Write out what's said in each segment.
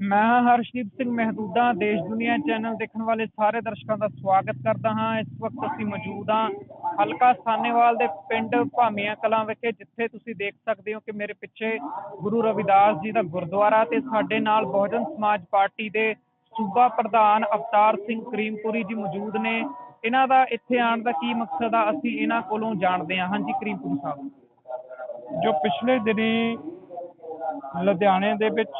ਮੈਂ ਹਰਸ਼ਦੀਪ ਸਿੰਘ ਮਹਿਦੂਦਾ, ਦੇਸ਼ ਦੁਨੀਆ ਚੈਨਲ ਦੇਖਣ ਵਾਲੇ ਸਾਰੇ ਦਰਸ਼ਕਾਂ ਦਾ ਸਵਾਗਤ ਕਰਦਾ ਹਾਂ। ਇਸ ਵਕਤ ਅਸੀਂ ਮੌਜੂਦ ਹਾਂ ਹਲਕਾ ਸਾਨੇਵਾਲ ਦੇ ਪਿੰਡ ਭਾਮੀਆਂ ਕਲਾਂ ਵਿਖੇ, ਜਿੱਥੇ ਤੁਸੀਂ ਦੇਖ ਸਕਦੇ ਹੋ ਕਿ ਮੇਰੇ ਪਿੱਛੇ ਗੁਰੂ ਰਵਿਦਾਸ ਜੀ ਦਾ ਗੁਰਦੁਆਰਾ ਤੇ ਸਾਡੇ ਨਾਲ ਬਹੁਜਨ ਸਮਾਜ ਪਾਰਟੀ ਦੇ ਸੂਬਾ ਪ੍ਰਧਾਨ ਅਵਤਾਰ ਸਿੰਘ ਕਰੀਮਪੁਰੀ ਜੀ ਮੌਜੂਦ ਨੇ। ਇਹਨਾਂ ਦਾ ਇੱਥੇ ਆਉਣ ਦਾ ਕੀ ਮਕਸਦ ਆ, ਅਸੀਂ ਇਹਨਾਂ ਕੋਲੋਂ ਜਾਣਦੇ ਹਾਂ। ਹਾਂਜੀ, ਕਰੀਮਪੁਰੀ ਸਾਹਿਬ। ਜੋ ਪਿਛਲੇ ਦਿਨੀ ਲੁਧਿਆਣੇ ਦੇ ਵਿੱਚ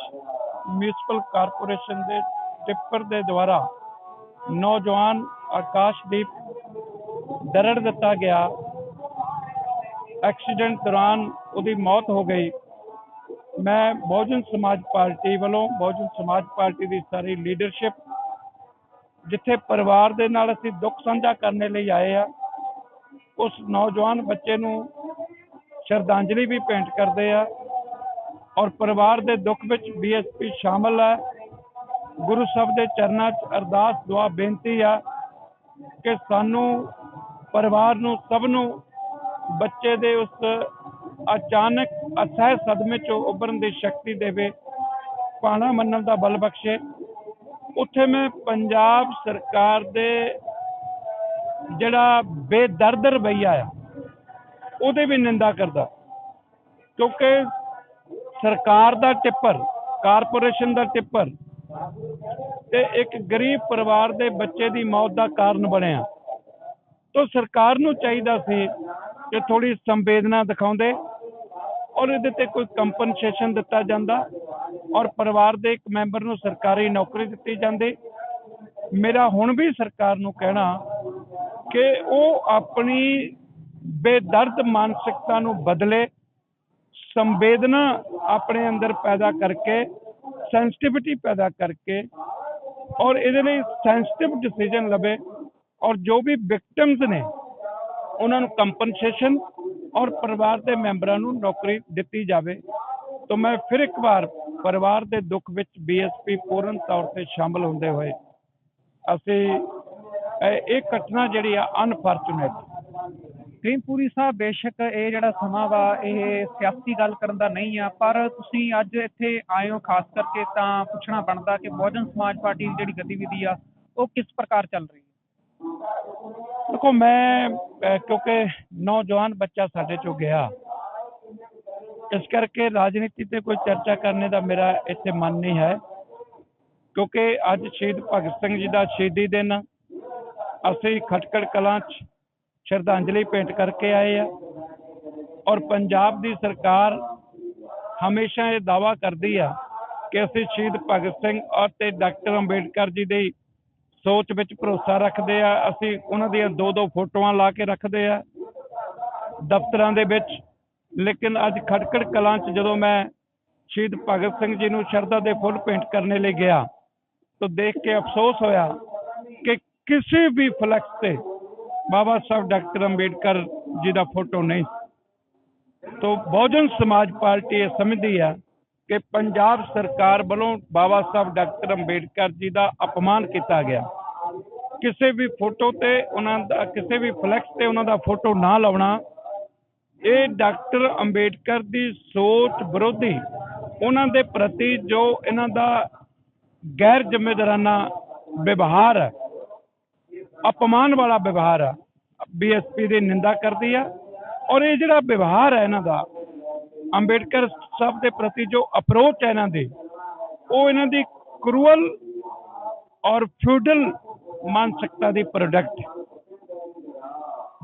ਮਿਊਨਿਸਪਲ ਕਾਰਪੋਰੇਸ਼ਨ ਦੇ ਟਿੱਪਰ ਦੇ ਦੁਆਰਾ ਨੌਜਵਾਨ ਆਕਾਸ਼ਦੀਪ ਦਰੜ ਦਿੱਤਾ ਗਿਆ। ਐਕਸੀਡੈਂਟ ਦੌਰਾਨ ਉਹਦੀ ਮੌਤ ਹੋ ਗਈ। ਮੈਂ ਬਹੁਜਨ ਸਮਾਜ ਪਾਰਟੀ ਵੱਲੋਂ, ਬਹੁਜਨ ਸਮਾਜ ਪਾਰਟੀ ਦੀ ਸਾਰੀ ਲੀਡਰਸ਼ਿਪ, ਜਿੱਥੇ ਪਰਿਵਾਰ ਦੇ ਨਾਲ ਅਸੀਂ ਦੁੱਖ ਸਾਂਝਾ ਕਰਨ ਲਈ ਆਏ ਆ, ਉਸ ਨੌਜਵਾਨ ਬੱਚੇ ਨੂੰ ਸ਼ਰਧਾਂਜਲੀ ਵੀ ਭੇਂਟ ਕਰਦੇ ਆ। ਔਰ ਪਰਿਵਾਰ ਦੇ ਦੁੱਖ ਵਿੱਚ ਬੀਐਸਪੀ ਸ਼ਾਮਲ ਹੈ। ਗੁਰੂ ਸਾਹਿਬ ਦੇ ਚਰਨਾਂ 'ਚ ਅਰਦਾਸ, ਦੁਆ, ਬੇਨਤੀ ਆ ਕਿ ਸਾਨੂੰ ਪਰਿਵਾਰ ਨੂੰ, ਸਭ ਨੂੰ ਬੱਚੇ ਦੇ ਉਸ ਅਚਾਨਕ ਅਸਹਿ ਸਦਮੇ 'ਚੋਂ ਉੱਭਰਨ ਦੀ ਸ਼ਕਤੀ ਦੇਵੇ। ਪਾਣਾ ਮੰਨਣ ਦਾ ਬਲ ਬਖਸ਼ੇ। ਉੱਥੇ ਮੈਂ ਪੰਜਾਬ ਸਰਕਾਰ ਦੇ ਜਿਹੜਾ ਬੇਦਰਦ ਰਵੱਈਆ ਆ, ਉਹਦੇ ਵੀ ਨਿੰਦਾ ਕਰਦਾ। ਕਿਉਂਕਿ ਸਰਕਾਰ ਦਾ ਟਿੱਪਰ, ਕਾਰਪੋਰੇਸ਼ਨ ਦਾ ਟਿੱਪਰ ਤੇ ਇੱਕ ਗਰੀਬ ਪਰਿਵਾਰ ਦੇ ਬੱਚੇ ਦੀ ਮੌਤ ਦਾ ਕਾਰਨ ਬਣਿਆ। ਤਾਂ ਸਰਕਾਰ ਨੂੰ ਚਾਹੀਦਾ ਸੀ ਕਿ ਥੋੜੀ ਸੰਵੇਦਨਾ ਦਿਖਾਉਂਦੇ ਔਰ ਇਹਦੇ ਤੇ ਕੋਈ ਕੰਪਨਸੇਸ਼ਨ ਦਿੱਤਾ ਜਾਂਦਾ ਔਰ ਪਰਿਵਾਰ ਦੇ ਇੱਕ ਮੈਂਬਰ ਨੂੰ ਸਰਕਾਰੀ ਨੌਕਰੀ ਦਿੱਤੀ ਜਾਂਦੀ। ਮੇਰਾ ਹੁਣ ਵੀ ਸਰਕਾਰ ਨੂੰ ਕਹਿਣਾ ਕਿ ਉਹ ਆਪਣੀ ਬੇਦਰਦ ਮਾਨਸਿਕਤਾ ਨੂੰ ਬਦਲੇ ਸੰਵੇਦਨਾ ਆਪਣੇ ਅੰਦਰ ਪੈਦਾ ਕਰਕੇ ਸੈਂਸਿਟਿਵਿਟੀ ਪੈਦਾ ਕਰਕੇ ਔਰ ਇਹਦੇ ਲਈ ਸੈਂਸਿਟਿਵ ਡਿਸੀਜਨ ਲਵੇ ਔਰ ਜੋ ਵੀ ਵਿਕਟਮਸ ਨੇ, ਉਹਨਾਂ ਨੂੰ ਕੰਪਨਸੇਸ਼ਨ ਔਰ ਪਰਿਵਾਰ ਦੇ ਮੈਂਬਰਾਂ ਨੂੰ ਨੌਕਰੀ ਦਿੱਤੀ ਜਾਵੇ। ਤਾਂ ਮੈਂ ਫਿਰ ਇੱਕ ਵਾਰ ਪਰਿਵਾਰ ਦੇ ਦੁੱਖ ਵਿੱਚ ਬੀਐਸਪੀ ਪੂਰਨ ਤੌਰ ਤੇ ਸ਼ਾਮਲ ਹੁੰਦੇ ਹੋਏ, ਅਸੀਂ, ਇਹ ਘਟਨਾ ਜਿਹੜੀ ਆ ਅਨਫੋਰਚੂਨੇਟ ਕਰੀਮਪੁਰੀ ਸਾਹਿਬ ਬੇਸ਼ੱਕ ਇਹ ਜਿਹੜਾ ਸਮਾਂ ਵਾ, ਇਹ ਸਿਆਸੀ ਗੱਲ ਕਰਨ ਦਾ ਨਹੀਂ ਆ, ਪਰ ਤੁਸੀਂ ਅੱਜ ਇੱਥੇ ਆਏ ਹੋ, ਖਾਸ ਕਰਕੇ ਤਾਂ ਪੁੱਛਣਾ ਬਣਦਾ ਕਿ ਬਹੁਜਨ ਸਮਾਜ ਪਾਰਟੀ ਦੀ ਜਿਹੜੀ ਗਤੀਵਿਧੀ ਆ, ਉਹ ਕਿਸ ਪ੍ਰਕਾਰ ਚੱਲ ਰਹੀ ਹੈ? ਦੇਖੋ, ਮੈਂ ਕਿਉਂਕਿ ਨੌਜਵਾਨ ਬੱਚਾ ਸਾਡੇ ਚੋਂ ਗਿਆ, ਇਸ ਕਰਕੇ ਰਾਜਨੀਤੀ ਤੇ ਕੋਈ ਚਰਚਾ ਕਰਨੇ ਦਾ ਮੇਰਾ ਇੱਥੇ ਮਨ ਨਹੀਂ ਹੈ, ਕਿਉਂਕਿ ਅੱਜ ਸ਼ਹੀਦ ਭਗਤ ਸਿੰਘ ਜੀ ਦਾ ਸ਼ਹੀਦੀ ਦਿਨ, ਅਸੀਂ ਖਟਕੜ ਕਲਾਂ 'ਚ ਸ਼ਰਧਾਂਜਲੀ ਭੇਂਟ ਕਰਕੇ ਆਏ ਆ ਔਰ ਪੰਜਾਬ ਦੀ ਸਰਕਾਰ ਹਮੇਸ਼ਾ ਇਹ ਦਾਵਾ ਕਰਦੀ ਆ ਕਿ ਅਸੀਂ ਸ਼ਹੀਦ ਭਗਤ ਸਿੰਘ ਔਰ ਅਤੇ ਡਾਕਟਰ ਅੰਬੇਡਕਰ ਜੀ ਦੀ ਸੋਚ ਵਿੱਚ ਭਰੋਸਾ ਰੱਖਦੇ ਆ, ਅਸੀਂ ਉਹਨਾਂ ਦੀਆਂ ਦੋ ਦੋ ਫੋਟੋਆਂ ਲਾ ਕੇ ਰੱਖਦੇ ਆ ਦਫ਼ਤਰਾਂ ਦੇ ਵਿੱਚ। ਲੇਕਿਨ ਅੱਜ ਖਟਕੜ ਕਲਾਂ 'ਚ ਜਦੋਂ ਮੈਂ ਸ਼ਹੀਦ ਭਗਤ ਸਿੰਘ ਜੀ ਨੂੰ ਸ਼ਰਧਾ ਦੇ ਫੁੱਲ ਭੇਂਟ ਕਰਨ ਲਈ ਗਿਆ, ਤਾਂ ਦੇਖ ਕੇ ਅਫਸੋਸ ਹੋਇਆ ਕਿ ਕਿਸੇ ਵੀ ਫਲੈਕਸ ਤੇ ਬਾਬਾ ਸਾਹਿਬ ਡਾਕਟਰ ਅੰਬੇਡਕਰ ਜੀ ਦਾ ਫੋਟੋ ਨਹੀਂ। ਤੋ ਬਹੁਜਨ ਸਮਾਜ ਪਾਰਟੀ ਇਹ ਸਮਝਦੀ ਹੈ ਕਿ ਪੰਜਾਬ ਸਰਕਾਰ ਵੱਲੋਂ ਬਾਬਾ ਸਾਹਿਬ ਡਾਕਟਰ ਅੰਬੇਡਕਰ ਜੀ ਦਾ ਅਪਮਾਨ ਕੀਤਾ ਗਿਆ। ਕਿਸੇ ਵੀ ਫੋਟੋ ਤੇ ਉਹਨਾਂ ਦਾ, ਕਿਸੇ ਵੀ ਫਲੈਕਸ ਤੇ ਉਹਨਾਂ ਦਾ ਫੋਟੋ ਨਾ ਲਾਉਣਾ, ਇਹ ਡਾਕਟਰ ਅੰਬੇਡਕਰ ਦੀ ਸੋਚ ਵਿਰੋਧੀ ਉਹਨਾਂ ਦੇ ਪ੍ਰਤੀ ਜੋ ਇਹਨਾਂ ਦਾ ਗੈਰ ਜ਼ਿੰਮੇਦਾਰਾਨਾ ਵਿਵਹਾਰ ਹੈ ਅਪਮਾਨ ਵਾਲਾ ਵਿਵਹਾਰ ਆ। ਬੀਐਸਪੀ ਦੀ ਨਿੰਦਾ ਕਰਦੀ ਆ। ਔਰ ਇਹ ਜਿਹੜਾ ਵਿਵਹਾਰ ਹੈ ਇਹਨਾਂ ਦਾ, ਅੰਬੇਡਕਰ ਸਾਹਿਬ ਦੇ ਪ੍ਰਤੀ ਜੋ ਅਪਰੋਚ ਹੈ ਇਹਨਾਂ ਦੀ, ਉਹ ਇਹਨਾਂ ਦੀ ਕਰੂਅਲ ਔਰ ਫਿਊਡਲ ਮਾਨਸਿਕਤਾ ਦੀ ਪ੍ਰੋਡਕਟ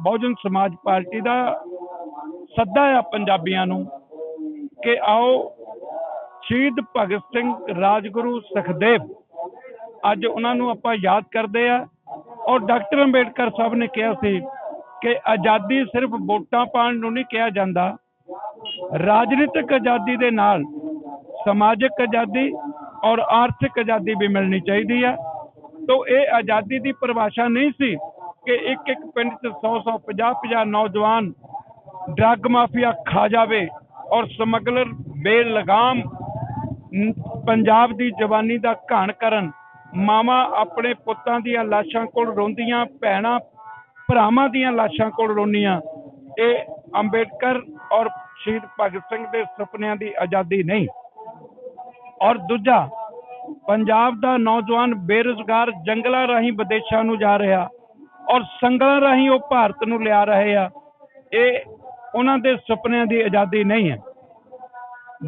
ਬਹੁਜਨ ਸਮਾਜ ਪਾਰਟੀ ਦਾ ਸੱਦਾ ਆ ਪੰਜਾਬੀਆਂ ਨੂੰ ਕਿ ਆਓ ਸ਼ਹੀਦ ਭਗਤ ਸਿੰਘ ਰਾਜਗੁਰੂ ਸੁਖਦੇਵ, ਅੱਜ ਉਹਨਾਂ ਨੂੰ ਆਪਾਂ ਯਾਦ ਕਰਦੇ ਆ ਔਰ ਡਾਕਟਰ ਅੰਬੇਡਕਰ ਸਾਹਿਬ ਨੇ ਕਿਹਾ ਸੀ ਕਿ ਆਜ਼ਾਦੀ ਸਿਰਫ ਵੋਟਾਂ ਪਾਉਣ ਨੂੰ ਨਹੀਂ ਕਿਹਾ ਜਾਂਦਾ। ਰਾਜਨੀਤਿਕ ਆਜ਼ਾਦੀ ਦੇ ਨਾਲ ਸਮਾਜਿਕ ਆਜ਼ਾਦੀ ਔਰ ਆਰਥਿਕ ਆਜ਼ਾਦੀ ਵੀ ਮਿਲਣੀ ਚਾਹੀਦੀ ਹੈ ਤੋਂ ਇਹ ਆਜ਼ਾਦੀ ਦੀ ਪਰਿਭਾਸ਼ਾ ਨਹੀਂ ਸੀ ਕਿ ਇੱਕ ਇੱਕ ਪਿੰਡ 'ਚ 100 100 50 50 ਨੌਜਵਾਨ ਡਰੱਗ ਮਾਫੀਆ ਖਾ ਜਾਵੇ ਔਰ ਸਮਗਲਰ ਬੇਲਗਾਮ ਪੰਜਾਬ ਦੀ ਜਵਾਨੀ ਦਾ ਘਾਣ ਕਰਨ ਮਾਵਾਂ ਆਪਣੇ ਪੁੱਤਾਂ ਦੀਆਂ ਲਾਸ਼ਾਂ ਕੋਲ ਰੋਂਦੀਆਂ, ਭੈਣਾਂ ਭਰਾਵਾਂ ਦੀਆਂ ਲਾਸ਼ਾਂ ਕੋਲ ਰੋਂਦੀਆਂ। ਇਹ ਅੰਬੇਡਕਰ ਔਰ ਸ਼ਹੀਦ ਭਗਤ ਸਿੰਘ ਦੇ ਸੁਪਨਿਆਂ ਦੀ ਆਜ਼ਾਦੀ ਨਹੀਂ। ਔਰ ਦੂਜਾ, ਪੰਜਾਬ ਦਾ ਨੌਜਵਾਨ ਬੇਰੁਜ਼ਗਾਰ ਜੰਗਲਾਂ ਰਾਹੀਂ ਵਿਦੇਸ਼ਾਂ ਨੂੰ ਜਾ ਰਿਹਾ ਔਰ ਸੰਗਲਾਂ ਰਾਹੀਂ ਉਹ ਭਾਰਤ ਨੂੰ ਲਿਆ ਰਹੇ ਆ। ਇਹ ਉਹਨਾਂ ਦੇ ਸੁਪਨਿਆਂ ਦੀ ਆਜ਼ਾਦੀ ਨਹੀਂ ਹੈ।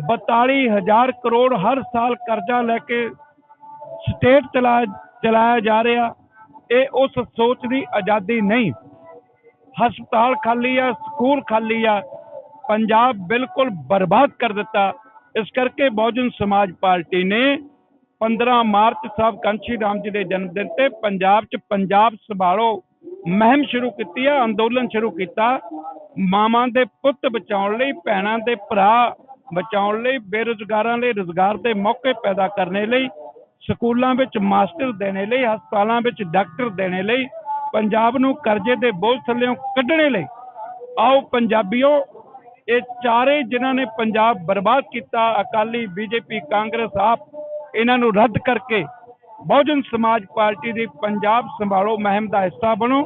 42000 ਕਰੋੜ ਹਰ ਸਾਲ ਕਰਜ਼ਾ ਲੈ ਕੇ ਸਟੇਟ ਚਲਾ, ਚਲਾਇਆ ਜਾ ਰਿਹਾ, ਇਹ ਉਸ ਸੋਚ ਦੀ ਆਜ਼ਾਦੀ ਨਹੀਂ। ਹਸਪਤਾਲ ਖਾਲੀ ਆ, ਸਕੂਲ ਖਾਲੀ ਆ, ਪੰਜਾਬ ਬਿਲਕੁਲ ਬਰਬਾਦ ਕਰ ਦਿੱਤਾ। ਇਸ ਕਰਕੇ ਬਹੁਜਨ ਸਮਾਜ ਪਾਰਟੀ ਨੇ 15 ਮਾਰਚ ਸਾਹਿਬ ਕਾਂਸ਼ੀ ਰਾਮ ਜੀ ਦੇ ਜਨਮ ਦਿਨ ਤੇ ਪੰਜਾਬ 'ਚ ਪੰਜਾਬ ਸੰਭਾਲੋ ਮੁਹਿੰਮ ਸ਼ੁਰੂ ਕੀਤੀ ਆ, ਅੰਦੋਲਨ ਸ਼ੁਰੂ ਕੀਤਾ। ਮਾਵਾਂ ਦੇ ਪੁੱਤ ਬਚਾਉਣ ਲਈ, ਭੈਣਾਂ ਦੇ ਭਰਾ ਬਚਾਉਣ ਲਈ, ਬੇਰੁਜ਼ਗਾਰਾਂ ਲਈ, ਰੁਜ਼ਗਾਰ ਦੇ ਮੌਕੇ ਪੈਦਾ ਕਰਨੇ ਲਈ ਸਕੂਲਾਂ ਵਿੱਚ ਮਾਸਟਰ ਦੇਣੇ ਲਈ, ਹਸਪਤਾਲਾਂ ਵਿੱਚ ਡਾਕਟਰ ਦੇਣੇ ਲਈ, ਪੰਜਾਬ ਨੂੰ ਕਰਜ਼ੇ ਦੇ ਬੋਝ ਥੱਲੇੋਂ ਕੱਢਣੇ ਲਈ। ਆਓ ਪੰਜਾਬੀਓ, ਇਹ ਚਾਰੇ ਜਿਨ੍ਹਾਂ ਨੇ ਪੰਜਾਬ ਬਰਬਾਦ ਕੀਤਾ, ਅਕਾਲੀ, ਬੀਜੇਪੀ, ਕਾਂਗਰਸ, ਆਪ ਇਹਨਾਂ ਨੂੰ ਰੱਦ ਕਰਕੇ ਬਹੁਜਨ ਸਮਾਜ ਪਾਰਟੀ ਦੀ ਪੰਜਾਬ ਸੰਭਾਲੋ ਮੁਹਿੰਮ ਦਾ ਹਿੱਸਾ ਬਣੋ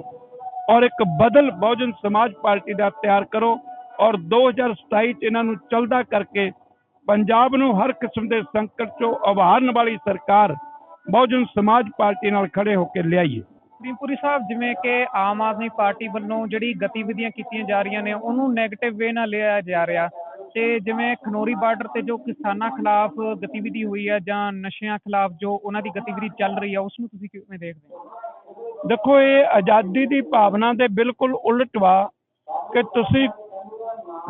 ਔਰ ਇੱਕ ਬਦਲ ਬਹੁਜਨ ਸਮਾਜ ਪਾਰਟੀ ਦਾ ਤਿਆਰ ਕਰੋ ਔਰ 2027 ਚ ਇਹਨਾਂ ਨੂੰ ਚਲਦਾ ਕਰਕੇ ਪੰਜਾਬ ਨੂੰ ਹਰ ਕਿਸਮ ਦੇ ਸੰਕਟ ਚੋਂ ਉਭਾਰਨ ਵਾਲੀ ਸਰਕਾਰ ਬਹੁਜਨ ਸਮਾਜ ਪਾਰਟੀ ਨਾਲ ਖੜੇ ਹੋ ਕੇ ਲਿਆਈਏ ਪ੍ਰੀਮਪੁਰੀ ਸਾਹਿਬ ਜਿਵੇਂ ਕਿ ਆਮ ਆਦਮੀ ਪਾਰਟੀ ਵੱਲੋਂ ਜਿਹੜੀ ਗਤੀਵਿਧੀਆਂ ਕੀਤੀਆਂ ਜਾ ਰਹੀਆਂ ਨੇ ਉਹਨੂੰ 네ਗੇਟਿਵ ਵੇ ਨਾਲ ਲਿਆ ਜਾ ਰਿਹਾ। ਤੇ ਜਿਵੇਂ ਖਨੋਰੀ ਬਾਰਡਰ ਤੇ ਜੋ ਕਿਸਾਨਾਂ ਖਿਲਾਫ ਗਤੀਵਿਧੀ ਹੋਈ ਹੈ ਜਾਂ ਨਸ਼ਿਆਂ ਖਿਲਾਫ ਜੋ ਉਹਨਾਂ ਦੀ ਗਤੀਵਿਧੀ ਚੱਲ ਰਹੀ ਹੈ ਉਸ ਨੂੰ ਤੁਸੀਂ ਕਿਵੇਂ ਦੇਖਦੇ ਹੋ? ਦੇਖੋ ਇਹ ਆਜ਼ਾਦੀ ਦੀ ਭਾਵਨਾ ਦੇ ਬਿਲਕੁਲ ਉਲਟ ਵਾ ਕਿ ਤੁਸੀਂ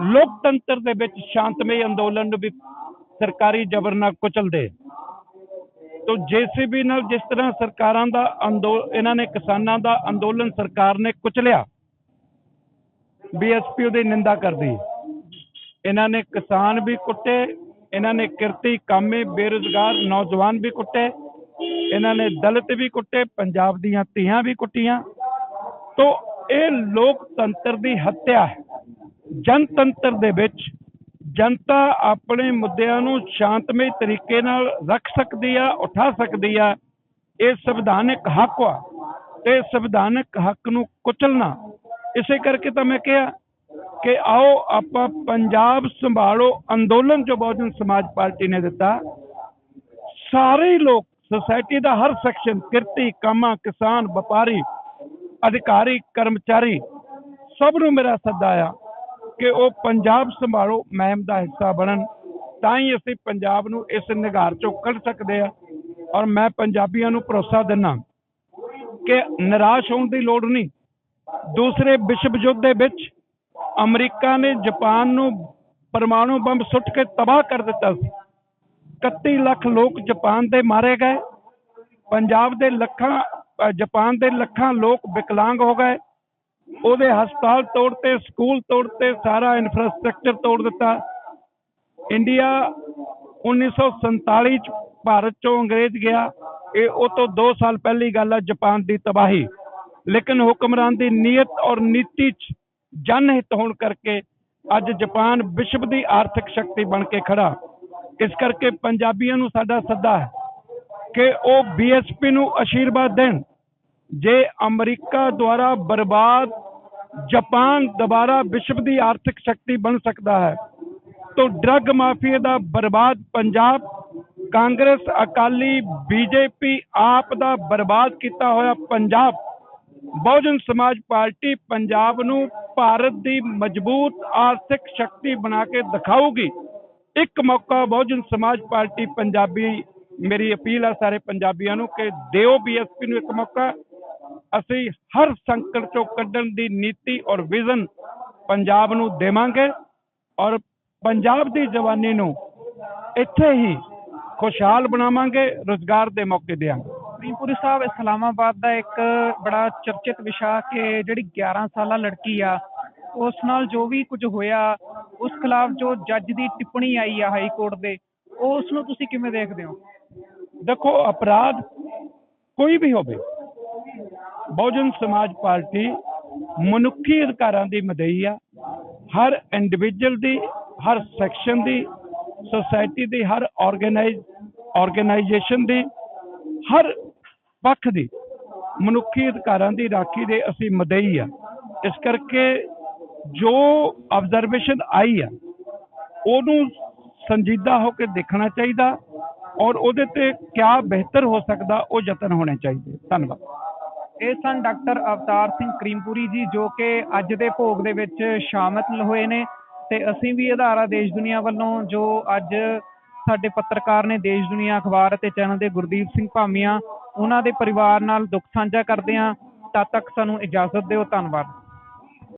ਲੋਕਤੰਤਰ ਦੇ ਵਿੱਚ ਸ਼ਾਂਤਮਈ ਅੰਦੋਲਨ ਨੂੰ ਵੀ ਸਰਕਾਰੀ ਜ਼ਬਰ ਨਾਲ ਕੁਚਲਦੇ ਤੋ ਜੇਸੀਬੀ ਨਾਲ ਜਿਸ ਤਰ੍ਹਾਂ ਸਰਕਾਰਾਂ ਦਾ ਅੰਦੋ, ਇਹਨਾਂ ਨੇ ਕਿਸਾਨਾਂ ਦਾ ਅੰਦੋਲਨ ਸਰਕਾਰ ਨੇ ਕੁਚਲਿਆ ਬੀਐਸਪੀ ਉਹਦੀ ਨਿੰਦਾ ਕਰਦੀ। ਇਹਨਾਂ ਨੇ ਕਿਸਾਨ ਵੀ ਕੁੱਟੇ, ਇਹਨਾਂ ਨੇ ਕਿਰਤੀ ਕਾਮੇ, ਬੇਰੁਜ਼ਗਾਰ ਨੌਜਵਾਨ ਵੀ ਕੁੱਟੇ, ਇਹਨਾਂ ਨੇ ਦਲਿਤ ਵੀ ਕੁੱਟੇ, ਪੰਜਾਬ ਦੀਆਂ ਧੀਆਂ ਵੀ ਕੁੱਟੀਆਂ। ਤੋ ਇਹ ਲੋਕਤੰਤਰ ਦੀ ਹੱਤਿਆ ਹੈ। ਜਨਤੰਤਰ ਦੇ ਵਿੱਚ ਜਨਤਾ ਆਪਣੇ ਮੁੱਦਿਆਂ ਨੂੰ ਸ਼ਾਂਤਮਈ ਤਰੀਕੇ ਨਾਲ ਰੱਖ ਸਕਦੀ ਆ, ਉਠਾ ਸਕਦੀ ਆ, ਇਹ ਸੰਵਿਧਾਨਕ ਹੱਕ ਆ ਤੇ ਸੰਵਿਧਾਨਕ ਹੱਕ ਨੂੰ ਕੁਚਲਣਾ। ਇਸੇ ਕਰਕੇ ਤਾਂ ਮੈਂ ਕਿਹਾ ਕਿ ਆਓ ਆਪਾਂ ਪੰਜਾਬ ਸੰਭਾਲੋ, ਅੰਦੋਲਨ ਜੋ ਬਹੁਜਨ ਸਮਾਜ ਪਾਰਟੀ ਨੇ ਦਿੱਤਾ, ਸਾਰੇ ਲੋਕ ਸੋਸਾਇਟੀ ਦਾ ਹਰ ਸੈਕਸ਼ਨ ਕਿਰਤੀ, ਕਾਮਾ, ਕਿਸਾਨ, ਵਪਾਰੀ, ਅਧਿਕਾਰੀ, ਕਰਮਚਾਰੀ, ਸਭ ਨੂੰ ਮੇਰਾ ਸੱਦਾ ਆ ਕਿ ਉਹ ਪੰਜਾਬ ਸੰਭਾਲੋ ਮਹਿਮ ਦਾ ਹਿੱਸਾ ਬਣਨ ਤਾਂ ਹੀ ਅਸੀਂ ਪੰਜਾਬ ਨੂੰ ਇਸ ਨਿਗਾਰ ਚੋਂ ਕੱਢ ਸਕਦੇ ਆ ਔਰ ਮੈਂ ਪੰਜਾਬੀਆਂ ਨੂੰ ਭਰੋਸਾ ਦਿੰਦਾ ਕਿ ਨਿਰਾਸ਼ ਹੋਣ ਦੀ ਲੋੜ ਨਹੀਂ। ਦੂਸਰੇ ਵਿਸ਼ਵ ਯੁੱਧ ਦੇ ਵਿੱਚ ਅਮਰੀਕਾ ਨੇ ਜਾਪਾਨ ਨੂੰ ਪਰਮਾਣੂ ਬੰਬ ਸੁੱਟ ਕੇ ਤਬਾਹ ਕਰ ਦਿੱਤਾ ਸੀ। 31 ਲੱਖ ਲੋਕ ਜਾਪਾਨ ਦੇ ਮਾਰੇ ਗਏ। ਪੰਜਾਬ ਦੇ ਲੱਖਾਂ ਅ, ਜਾਪਾਨ ਦੇ ਲੱਖਾਂ ਲੋਕ ਵਿਕਲਾਂਗ ਹੋ ਗਏ। ਉਹਦੇ ਹਸਪਤਾਲ ਤੋੜਤੇ ਸਕੂਲ ਤੋੜਤੇ ਸਾਰਾ ਇਨਫਰਾਸਟ੍ਰਕਚਰ ਤੋੜ ਦਿੱਤਾ। ਇੰਡੀਆ 1947 ਚ ਭਾਰਤ ਚੋਂ ਅੰਗਰੇਜ਼ ਗਿਆ। ਇਹ ਉਹ ਤੋਂ 2 ਸਾਲ ਪਹਿਲੀ ਗੱਲ ਹੈ ਜਾਪਾਨ ਦੀ ਤਬਾਹੀ। ਲੇਕਿਨ ਹੁਕਮਰਾਨ ਦੀ ਨੀਅਤ ਔਰ ਨੀਤੀ ਚ ਜਨਹਿਤ ਹੋਣ ਕਰਕੇ ਅੱਜ ਜਾਪਾਨ ਵਿਸ਼ਵ ਦੀ ਆਰਥਿਕ ਸ਼ਕਤੀ ਬਣ ਕੇ ਖੜਾ। ਇਸ ਕਰਕੇ ਪੰਜਾਬੀਆਂ ਨੂੰ ਸਾਡਾ ਸੱਦਾ ਹੈ ਕਿ ਉਹ ਬੀਐਸਪੀ ਨੂੰ ਅਸ਼ੀਰਵਾਦ ਦੇਣ। ਜੇ ਅਮਰੀਕਾ ਦੁਆਰਾ ਬਰਬਾਦ ਜਾਪਾਨ ਦੁਬਾਰਾ ਵਿਸ਼ਵ ਦੀ ਆਰਥਿਕ ਸ਼ਕਤੀ ਬਣ ਸਕਦਾ ਹੈ। ਤਾਂ ਡਰੱਗ ਮਾਫੀਆ ਦਾ ਬਰਬਾਦ ਪੰਜਾਬ, ਕਾਂਗਰਸ, ਅਕਾਲੀ, ਬੀਜੇਪੀ ਆਪ ਦਾ ਬਰਬਾਦ ਕੀਤਾ ਹੋਇਆ ਪੰਜਾਬ। ਬਹੁਜਨ ਸਮਾਜ ਪਾਰਟੀ ਪੰਜਾਬ ਨੂੰ ਭਾਰਤ ਦੀ ਮਜ਼ਬੂਤ ਆਰਥਿਕ ਸ਼ਕਤੀ ਬਣਾ ਕੇ ਦਿਖਾਊਗੀ। ਇੱਕ ਮੌਕਾ ਬਹੁਜਨ ਸਮਾਜ ਪਾਰਟੀ ਪੰਜਾਬੀ, ਮੇਰੀ ਅਪੀਲ ਹੈ ਸਾਰੇ ਪੰਜਾਬੀਆਂ ਨੂੰ ਕਿ ਦਿਓ ਬੀਐਸਪੀ ਨੂੰ ਇੱਕ ਮੌਕਾ। ਅਸੀਂ ਹਰ ਸੰਕਟ ਚੋਂ ਕੱਢਣ ਦੀ ਨੀਤੀ ਔਰ ਵਿਜ਼ਨ ਪੰਜਾਬ ਨੂੰ ਦੇਵਾਂਗੇ ਔਰ ਪੰਜਾਬ ਦੀ ਜਵਾਨੀ ਨੂੰ ਇੱਥੇ ਹੀ ਖੁਸ਼ਹਾਲ ਬਣਾਵਾਂਗੇ ਰੋਜ਼ਗਾਰ ਦੇ ਮੌਕੇ ਦੇਵਾਂਗੇ ਪ੍ਰੀਮਪੁਰੀ ਸਾਹਿਬ ਇਸਲਾਮਾਬਾਦ ਦਾ ਇੱਕ ਬੜਾ ਚਰਚਿਤ ਵਿਸ਼ਾ ਕਿ ਜਿਹੜੀ 11 ਸਾਲਾ ਲੜਕੀ ਆ ਉਸ ਨਾਲ ਜੋ ਵੀ ਕੁਝ ਹੋਇਆ ਉਸ ਖਿਲਾਫ ਜੋ ਜੱਜ ਦੀ ਟਿੱਪਣੀ ਆਈ ਆ ਹਾਈ ਕੋਰਟ ਦੇ ਉਸ ਨੂੰ ਤੁਸੀਂ ਕਿਵੇਂ ਦੇਖਦੇ ਹੋ? ਦੇਖੋ ਅਪਰਾਧ ਕੋਈ ਵੀ ਹੋਵੇ ਬਹੁਜਨ ਸਮਾਜ ਪਾਰਟੀ ਮਨੁੱਖੀ ਅਧਿਕਾਰਾਂ ਦੀ ਮਦਈ ਆ। ਹਰ ਇੰਡੀਵਿਜੂਅਲ ਦੀ, ਹਰ ਸੈਕਸ਼ਨ ਦੀ ਸੋਸਾਇਟੀ ਦੀ, ਹਰ ਆਰਗੇਨਾਈਜ਼ ਆਰਗੇਨਾਈਜੇਸ਼ਨ ਦੀ, ਹਰ ਪੱਖ ਦੀ ਮਨੁੱਖੀ ਅਧਿਕਾਰਾਂ ਦੀ ਰਾਖੀ ਦੇ ਅਸੀਂ ਮਦਈ ਆ। ਇਸ ਕਰਕੇ ਜੋ ਆਬਜ਼ਰਵੇਸ਼ਨ ਆਈ ਆ, ਉਹਨੂੰ ਸੰਜੀਦਾ ਹੋ ਕੇ ਦੇਖਣਾ ਚਾਹੀਦਾ ਔਰ ਉਹਦੇ ਤੇ ਕਿਆ ਬਿਹਤਰ ਹੋ ਸਕਦਾ, ਉਹ ਯਤਨ ਹੋਣੇ ਚਾਹੀਦੇ। ਧੰਨਵਾਦ। ਇਹ ਸਨ ਡਾਕਟਰ ਅਵਤਾਰ ਸਿੰਘ ਕਰੀਮਪੁਰੀ ਜੀ, ਜੋ ਕਿ ਅੱਜ ਦੇ ਭੋਗ ਦੇ ਵਿੱਚ ਸ਼ਾਮਿਲ ਹੋਏ ਨੇ ਤੇ ਅਸੀਂ ਵੀ ਅਧਾਰਾ ਦੇਸ਼ ਦੁਨੀਆ ਵੱਲੋਂ ਜੋ ਅੱਜ ਸਾਡੇ ਪੱਤਰਕਾਰ ਨੇ ਦੇਸ਼ ਦੁਨੀਆ ਅਖਬਾਰ ਅਤੇ ਚੈਨਲ ਦੇ ਗੁਰਦੀਪ ਸਿੰਘ ਭਾਮੀਆਂ, ਉਹਨਾਂ ਦੇ ਪਰਿਵਾਰ ਨਾਲ ਦੁੱਖ ਸਾਂਝਾ ਕਰਦੇ ਹਾਂ। ਤਦ ਤੱਕ ਸਾਨੂੰ ਇਜਾਜ਼ਤ ਦਿਓ। ਧੰਨਵਾਦ।